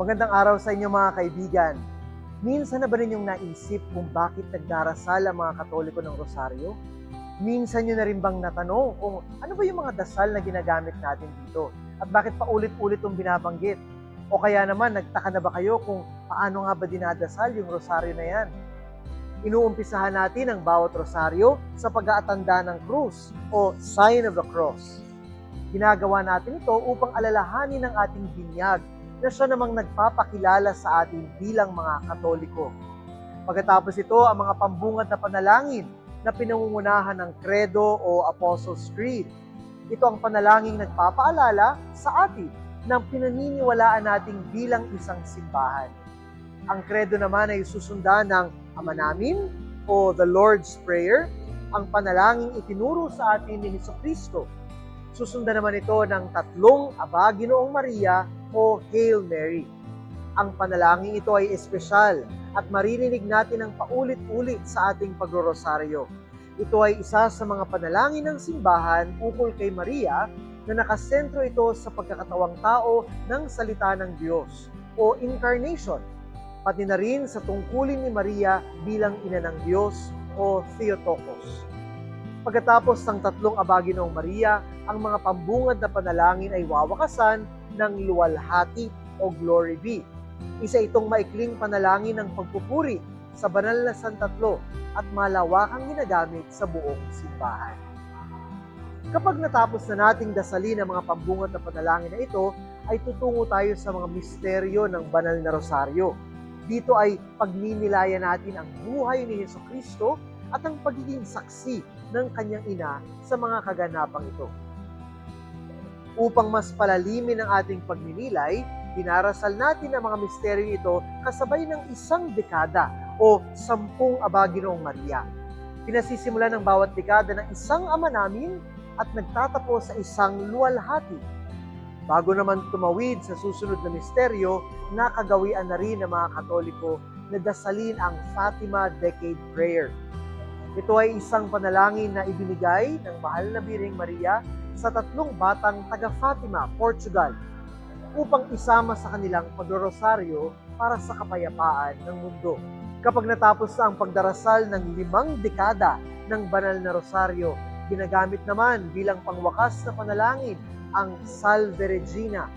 Magandang araw sa inyo mga kaibigan. Minsan na ba ninyong naisip kung bakit nagdarasal ang mga Katoliko ng Rosaryo? Minsan nyo na rin bang natanong kung ano ba yung mga dasal na ginagamit natin dito? At bakit paulit-ulit itong binabanggit? O kaya naman, nagtaka na ba kayo kung paano nga ba dinadasal yung rosaryo na yan? Inuumpisahan natin ang bawat rosaryo sa pag-aatanda ng krus o sign of the cross. Ginagawa natin ito upang alalahanin ang ating binyag na siya namang nagpapakilala sa atin bilang mga Katoliko. Pagkatapos ito, ang mga pambungad na panalangin na pinangungunahan ng Credo o Apostles' Creed. Ito ang panalangin nagpapaalala sa atin ng pinaniniwalaan nating bilang isang simbahan. Ang Credo naman ay susundan ng Ama namin o the Lord's Prayer, ang panalangin itinuro sa atin ni Heso Kristo. Susundan naman ito ng tatlong Aba Ginoong Maria o Hail Mary. Ang panalangin ito ay espesyal at maririnig natin ang paulit-ulit sa ating pagrorosaryo. Ito ay isa sa mga panalangin ng simbahan ukol kay Maria na nakasentro ito sa pagkakatawang tao ng salita ng Diyos o incarnation, pati na rin sa tungkulin ni Maria bilang ina ng Diyos o Theotokos. Pagkatapos ng tatlong abagi ng Maria, ang mga pambungad na panalangin ay wawakasan ng luwalhati o glory be. Isa itong maikling panalangin ng pagpupuri sa banal na santatlo at malawakang ginagamit sa buong simbahan. Kapag natapos na nating dasalin ang mga pambungad na panalangin na ito, ay tutungo tayo sa mga misteryo ng banal na rosaryo. Dito ay pagninilaya natin ang buhay ni Heso Kristo at ang pagiging saksi ng kanyang ina sa mga kaganapang ito. Upang mas palalimin ang ating pagninilay, dinarasal natin ang mga misteryo ito kasabay ng isang dekada o sampung abagi noong Maria. Pinasisimula ng bawat dekada ng isang ama namin at nagtatapos sa isang luwalhati. Bago naman tumawid sa susunod na misteryo, nakagawian na rin ng mga Katoliko na dasalin ang Fatima Decade Prayer. Ito ay isang panalangin na ibinigay ng mahal na Biring Maria sa tatlong batang taga Fatima, Portugal, upang isama sa kanilang pagrorosaryo para sa kapayapaan ng mundo. Kapag natapos na ang pagdarasal ng limang dekada ng banal na rosaryo, ginagamit naman bilang pangwakas na panalangin ang Salve Regina.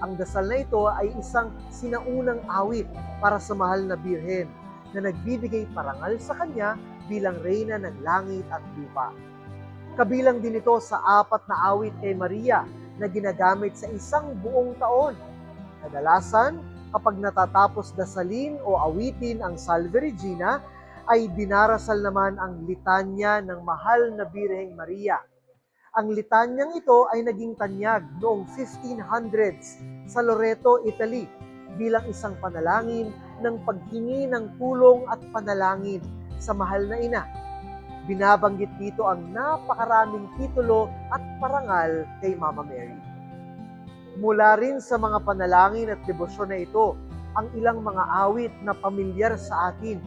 Ang dasal na ito ay isang sinaunang awit para sa mahal na birhen na nagbibigay parangal sa kanya bilang reyna ng langit at lupa. Kabilang din ito sa apat na awit kay Maria na ginagamit sa isang buong taon. Kadalasan, kapag natatapos dasalin o awitin ang Salve Regina, ay dinarasal naman ang litanya ng mahal na Birheng Maria. Ang litanyang ito ay naging tanyag noong 1500s sa Loreto, Italy bilang isang panalangin ng paghingi ng tulong at panalangin sa mahal na ina. Binabanggit dito ang napakaraming titulo at parangal kay Mama Mary. Mula rin sa mga panalangin at debosyon na ito, ang ilang mga awit na pamilyar sa atin.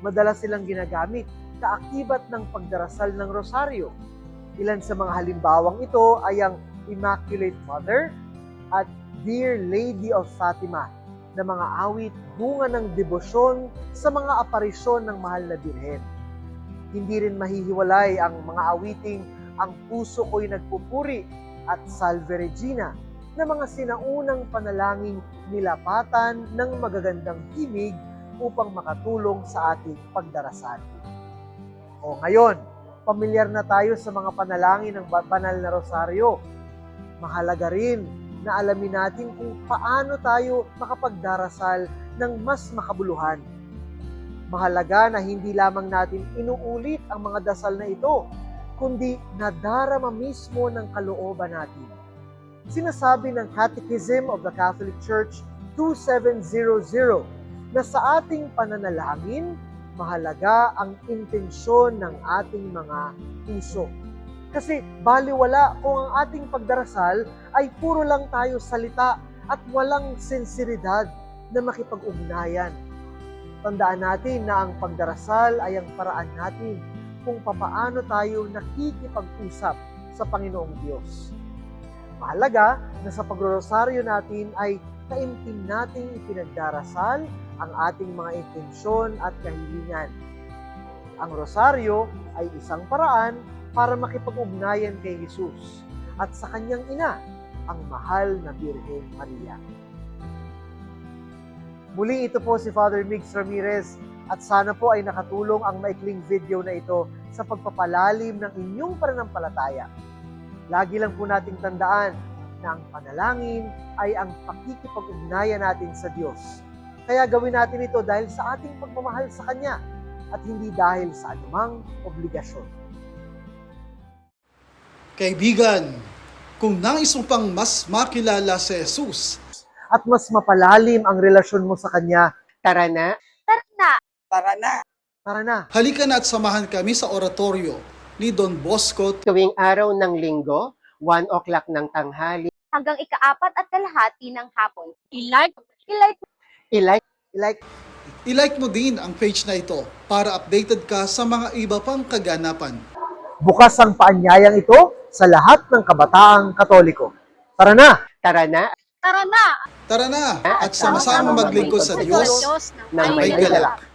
Madalas silang ginagamit kaakibat ng pagdarasal ng rosaryo. Ilan sa mga halimbawang ito ay ang Immaculate Mother at Dear Lady of Fatima na mga awit bunga ng debosyon sa mga aparisyon ng mahal na birhen. Hindi rin mahihiwalay ang mga awiting ang puso ko'y nagpupuri at Salve Regina na mga sinaunang panalangin nilapatan ng magagandang himig upang makatulong sa ating pagdarasal. O ngayon, pamilyar na tayo sa mga panalangin ng banal na rosaryo. Mahalaga rin na alamin natin kung paano tayo makapagdarasal ng mas makabuluhan. Mahalaga na hindi lamang natin inuulit ang mga dasal na ito, kundi nadarama mismo ng kalooban natin. Sinasabi ng Catechism of the Catholic Church 2700 na sa ating pananalangin, mahalaga ang intensyon ng ating mga puso. Kasi baliwala kung ang ating pagdarasal ay puro lang tayo salita at walang sensiridad na makipag-ugnayan. Tandaan natin na ang pagdarasal ay ang paraan natin kung papaano tayo nakikipag-usap sa Panginoong Diyos. Mahalaga na sa pagrorosaryo natin ay taimtim nating ipinagdarasal ang ating mga intensyon at kahilingan. Ang rosaryo ay isang paraan para makipag-ugnayan kay Jesus at sa kanyang ina, ang mahal na Birhen Maria. Muli ito po si Father Mix Ramirez at sana po ay nakatulong ang maikling video na ito sa pagpapalalim ng inyong pananampalataya. Lagi lang po nating tandaan na ang panalangin ay ang pakikipag-ugnayan natin sa Diyos. Kaya gawin natin ito dahil sa ating pagmamahal sa Kanya at hindi dahil sa anumang obligasyon. Kaibigan, kung nais mo pang mas makilala si Jesus, At mas mapalalim ang relasyon mo sa Kanya, Tara na, Tara na. tara na, halika na at samahan kami sa oratorio ni Don Bosco tuwing araw ng linggo, 1 o'clock ng tanghali, hanggang ikaapat at kalahati ng hapon. I-like, i-like ilike like, I-like mo din ang page na ito para updated ka sa mga iba pang kaganapan. bukas ang paanyayang ito sa lahat ng kabataang katoliko. Tara na! tara na Tara na! Tara na. At sama-sama maglingkod sa Diyos. ng may galak.